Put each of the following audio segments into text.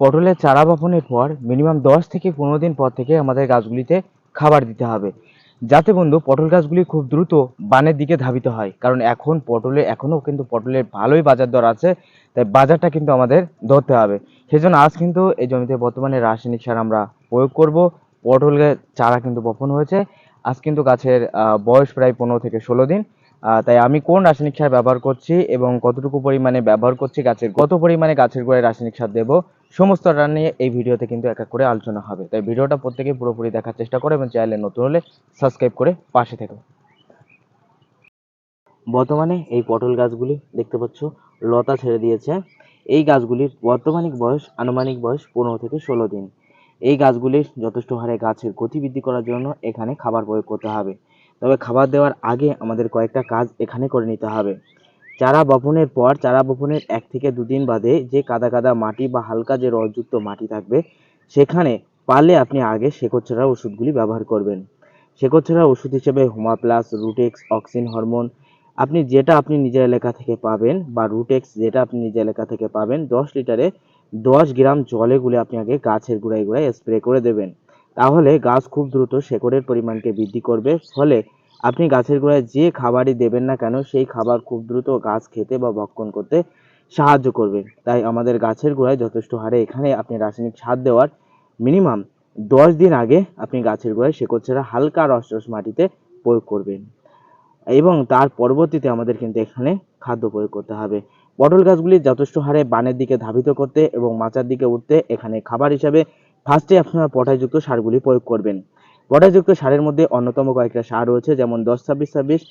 পটলের চারা বপনের পর মিনিমাম দশ থেকে পনেরো দিন পর থেকে আমাদের গাছগুলিতে খাবার দিতে হবে। যাতে বন্ধু, পটল গাছগুলি খুব দ্রুত বানের দিকে ধাবিত হয়। কারণ এখন পটলে, এখনও কিন্তু পটলের ভালোই বাজার দর আছে, তাই বাজারটা কিন্তু আমাদের ধরতে হবে। সেজন্য আজ কিন্তু এই জমিতে বর্তমানে রাসায়নিক সার আমরা প্রয়োগ করব। পটলের চারা কিন্তু বপন হয়েছে। আজ কিন্তু গাছের বয়স প্রায় পনেরো থেকে ষোলো দিন। তাই আমি কোন রাসায়নিক সার ব্যবহার করছি এবং কতটুকু পরিমাণে ব্যবহার করছি গাছের কত পরিমাণে গাছের গোড়ায় রাসায়নিক সার দেবো সমস্তটা নিয়ে এই ভিডিওতে কিন্তু এক এক করে আলোচনা হবে। তাই ভিডিওটা প্রত্যেকে পুরোপুরি দেখার চেষ্টা করো এবং চ্যানেলে নতুন হলে সাবস্ক্রাইব করে পাশে থেকো। বর্তমানে এই পটল গাছগুলি দেখতে পাচ্ছ, লতা ছেড়ে দিয়েছে। এই গাছগুলির বর্তমানিক বয়স আনুমানিক বয়স পনেরো থেকে ষোলো দিন। এই গাছগুলির যথেষ্ট হারে গাছের গতি বৃদ্ধি করার জন্য এখানে খাবার প্রয়োগ করতে হবে। তবে খাবার দেওয়ার আগে আমাদের কয়েকটা কাজ এখানে করে নিতে হবে। চারা বপনের পর, চারা বপনের এক থেকে দুদিন বাদে যে কাদা কাদা মাটি বা হালকা যে রসযুক্ত মাটি থাকবে, সেখানে পারলে আপনি আগে শেকড়ছাড়া ওষুধগুলি ব্যবহার করবেন। শেকড়ছাড়া ওষুধ হিসেবে হোমা প্লাস রুটেক্স অক্সিন হরমোন আপনি যেটা আপনি নিজের এলাকা থেকে পাবেন বা রুটেক্স যেটা আপনি নিজের এলাকা থেকে পাবেন, দশ লিটারে দশ গ্রাম জলে গুলে আপনি আগে গাছের গোড়ায় গোড়ায় স্প্রে করে দেবেন। তাহলে গাছ খুব দ্রুত শেকড়ের পরিমাণকে বৃদ্ধি করবে, ফলে আপনি গাছের গোড়ায় যে খাবারই দেবেন না কেন, সেই খাবার খুব দ্রুত গাছ খেতে বা ভক্ষণ করতে সাহায্য করবে। তাই আমাদের গাছের গোড়ায় যথেষ্ট হারে এখানে আপনি রাসায়নিক সার দেওয়ার মিনিমাম দশ দিন আগে আপনি গাছের গোড়ায় শেকড় ছাড়া হালকা রস রস মাটিতে প্রয়োগ করবেন। এবং তার পরবর্তীতে আমাদের কিন্তু এখানে খাদ্য প্রয়োগ করতে হবে। পটল গাছগুলি যথেষ্ট হারে বানের দিকে ধাবিত করতে এবং মাচার দিকে উঠতে এখানে খাবার হিসাবে ফার্স্টে আপনারা পটাশযুক্ত সারগুলি প্রয়োগ করবেন। পটাশযুক্ত সারের মধ্যে অন্যতম কয়েকটা সার রয়েছে, যেমন দশ ছাব্বিশ ছাব্বিশ,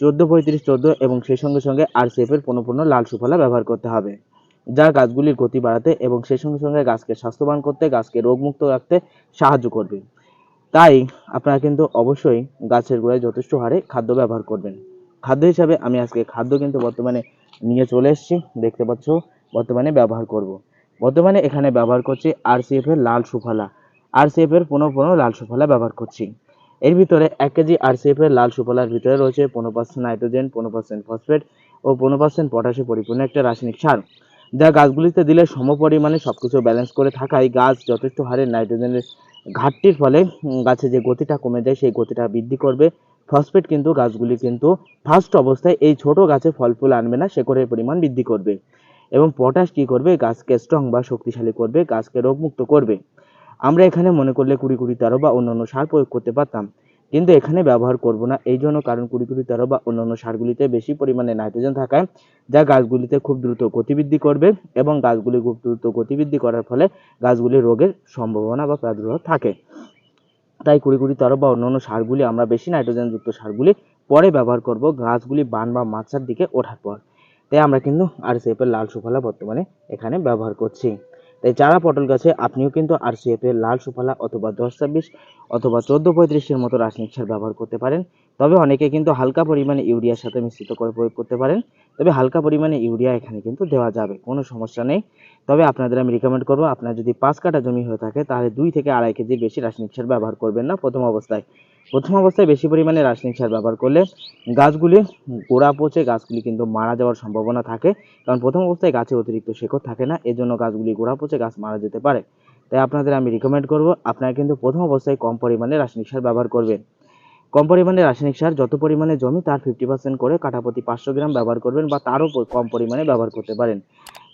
চোদ্দ পঁয়ত্রিশ চোদ্দ এবং সেই সঙ্গে সঙ্গে আরসিএফ এর পূর্ণ পূর্ণ লাল সুফলা ব্যবহার করতে হবে। যা গাছগুলির গতি বাড়াতে এবং সেই সঙ্গে সঙ্গে গাছকে স্বাস্থ্যবান করতে, গাছকে রোগমুক্ত রাখতে সাহায্য করবে। তাই আপনারা কিন্তু অবশ্যই গাছের গোড়ায় যথেষ্ট হারে খাদ্য ব্যবহার করবেন। খাদ্য হিসাবে আমি আজকে খাদ্য কিন্তু বর্তমানে নিয়ে চলে এসেছি, দেখতে পাচ্ছ বর্তমানে ব্যবহার করব। বর্তমানে এখানে ব্যবহার করছি আরসিএফ এর লাল সুফলা। আরসিএফ এর পনেরো পনেরো লাল সুফলা ব্যবহার করছি। এর ভিতরে এক কেজি আরসিএফ এর লাল সুফলার ভিতরে রয়েছে পনেরো পার্সেন্ট নাইট্রোজেন, পনেরো পার্সেন্ট ফসফেট ও পনেরো পার্সেন্ট পটাশে পরিপূর্ণ একটা রাসায়নিক সার। যা গাছগুলিতে দিলে সম পরিমাণে সবকিছু ব্যালেন্স করে থাকায় গাছ যথেষ্ট হারে নাইট্রোজেনের ঘাটতির ফলে গাছে যে গতিটা কমে যায় সেই গতিটা বৃদ্ধি করবে। ফসফেট কিন্তু গাছগুলি কিন্তু ফার্স্ট অবস্থায় এই ছোট গাছে ফল ফুল আনবে না, শেকড়ের পরিমাণ বৃদ্ধি করবে। এবং পটাশ কি করবে? গাছকে স্ট্রং বা শক্তিশালী করবে, গাছকে রোগমুক্ত করবে। আমরা এখানে মনে করলে কুড়ি কুড়ি তেরো বা অন্যান্য সার প্রয়োগ করতে পারতাম। কিন্তু এখানে ব্যবহার করব না, এই জন্য কারণ কুড়ি কুড়ি তেরো বা অন্যান্য সারগুলিতে বেশি পরিমাণে নাইট্রোজেন থাকায় যা গাছগুলিতে খুব দ্রুত গতিবৃদ্ধি করবে এবং গাছগুলি খুব দ্রুত গতিবৃদ্ধি করার ফলে গাছগুলি রোগের সম্ভাবনা বা প্রাদুর্ভাব থাকে। তাই কুড়ি কুড়ি তেরো বা অন্যান্য সারগুলি, আমরা বেশি নাইট্রোজেনযুক্ত সারগুলি পরে ব্যবহার করব গাছগুলি বান বা মাচার দিকে ওঠার পর। তাই আমরা কিন্তু এর লাল সুফলা বর্তমানে এখানে ব্যবহার করছি। তাই চারা পটল গাছে আপনিও কিন্তু আরসিএফ এর লাল সুফলা অথবা দশ ছাব্বিশ অথবা চোদ্দ পঁয়ত্রিশের মতো রাসায়নিক সার ব্যবহার করতে পারেন। তবে অনেকে কিন্তু হালকা পরিমাণে ইউরিয়ার সাথে মিশ্রিত করে প্রয়োগ করতে পারেন। তবে হালকা পরিমাণে ইউরিয়া এখানে কিন্তু দেওয়া যাবে, কোনো সমস্যা নেই। তবে আপনাদের আমি রিকমেন্ড করব, আপনার যদি পাঁচ কাঠা জমি হয়ে থাকে, তাহলে দুই থেকে আড়াই কেজি বেশি রাসায়নিক সার ব্যবহার করবেন না প্রথম অবস্থায়। প্রথম অবস্থায় বেশি পরিমাণে রাসায়নিক সার ব্যবহার করলে গাছগুলি গোড়া পচে গাছগুলি কিন্তু মারা যাওয়ার সম্ভাবনা থাকে। কারণ প্রথম অবস্থায় গাছে অতিরিক্ত শেকড় থাকে না, এজন্য গাছগুলি গোড়া পচে গাছ মারা যেতে পারে। তাই আপনাদের আমি রিকমেন্ড করব, আপনারা কিন্তু প্রথম অবস্থায় কম পরিমাণে রাসায়নিক সার ব্যবহার করবেন। কম পরিমাণে রাসায়নিক সার, যত পরিমাণে জমি, তার ফিফটি পার্সেন্ট করে কাঠাপ্রতি পাঁচশো গ্রাম ব্যবহার করবেন বা তারও কম পরিমাণে ব্যবহার করতে পারেন।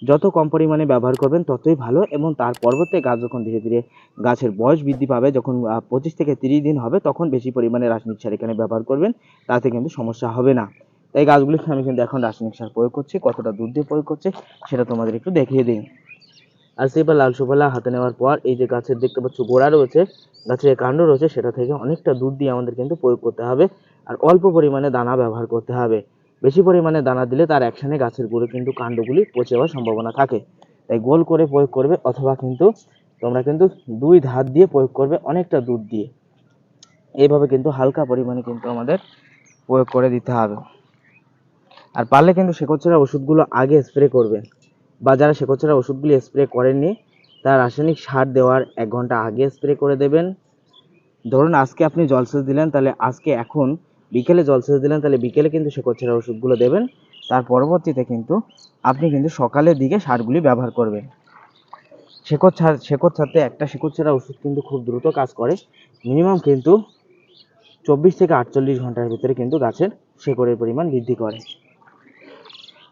যত কম পরিমাণে ব্যবহার করবেন, ততই ভালো এবং তার পরবর্তী গাছ যখন ধীরে ধীরে গাছের বয়স বৃদ্ধি পাবে, যখন পঁচিশ থেকে তিরিশ দিন হবে, তখন বেশি পরিমাণে রাসায়নিক সার এখানে ব্যবহার করবেন, তাতে কিন্তু সমস্যা হবে না। তাই গাছগুলিতে আমি কিন্তু এখন রাসায়নিক সার প্রয়োগ করছি, কতটা দুধ দিয়ে প্রয়োগ করছি, সেটা তোমাদের একটু দেখিয়ে দিই। আর সেবার লাল সুফলা হাতে নেওয়ার পর এই যে গাছের দেখতে পাচ্ছ গোড়া রয়েছে, গাছের কাণ্ড রয়েছে, সেটা থেকে অনেকটা দুধ দিয়ে আমাদের কিন্তু প্রয়োগ করতে হবে আর অল্প পরিমাণে দানা ব্যবহার করতে হবে। বেশি পরিমাণে দানা দিলে তার একসাথে গাছের গুঁড়ো কিন্তু কাণ্ডগুলি পচে যাওয়ার সম্ভাবনা থাকে। তাই গোল করে প্রয়োগ করবে অথবা কিন্তু তোমরা কিন্তু দুই ধার দিয়ে প্রয়োগ করবে অনেকটা দুধ দিয়ে। এইভাবে কিন্তু হালকা পরিমাণে কিন্তু আমাদের প্রয়োগ করে দিতে হবে। আর পারলে কিন্তু শেকড়ছাড়া ওষুধগুলো আগে স্প্রে করবেন বা যারা শেকড়ছাড়া ওষুধগুলি স্প্রে করেননি, তারা রাসায়নিক সার দেওয়ার এক ঘণ্টা আগে স্প্রে করে দেবেন। ধরুন আজকে আপনি জলসেচ দিলেন, তাহলে আজকে এখন বিকেলে জলসেচ দিলেন, তাহলে বিকেলে কিন্তু শেকড়ছাড়া ওষুধগুলো দেবেন। তার পরবর্তীতে কিন্তু আপনি কিন্তু সকালের দিকে সারগুলি ব্যবহার করবেন। শেকড় ছাড় শেকড় ছাড়তে একটা শেকড় ছাড়া ওষুধ কিন্তু খুব দ্রুত কাজ করে। মিনিমাম কিন্তু চব্বিশ থেকে আটচল্লিশ ঘণ্টার ভিতরে কিন্তু গাছের শেকড়ের পরিমাণ বৃদ্ধি করে।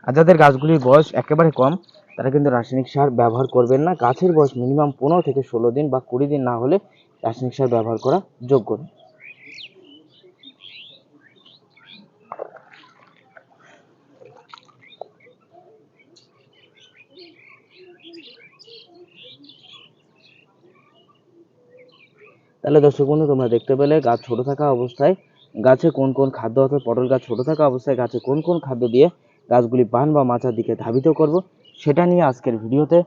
আর যাদের গাছগুলির বয়স একেবারে কম তারা কিন্তু রাসায়নিক সার ব্যবহার করবেন না গাছের বয়স মিনিমাম পনেরো থেকে ষোলো দিন বা কুড়ি দিন না হলে রাসায়নিক সার ব্যবহার করা যোগ্য নয়। তাহলে দর্শক বন্ধু, তোমরা দেখতে পেলে গাছ ছোট থাকা অবস্থায় গাছে কোন কোন খাদ্য অর্থাৎ পটল গাছ ছোট থাকা অবস্থায় গাছে কোন কোন খাদ্য দিয়ে গাছগুলি বান বা মাচার দিকে ধাবিত করব সেটা নিয়ে আজকের ভিডিওতে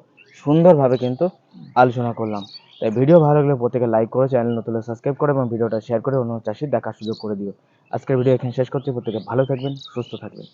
সুন্দরভাবে কিন্তু আলোচনা করলাম। তাই ভিডিও ভালো লাগলে প্রত্যেকে লাইক করে চ্যানেল নতুন সাবস্ক্রাইব করে এবং ভিডিওটা শেয়ার করে অন্য চাষির দেখার সুযোগ করে দিও। আজকের ভিডিও এখানে শেষ করছি। প্রত্যেকে ভালো থাকবেন, সুস্থ থাকবেন।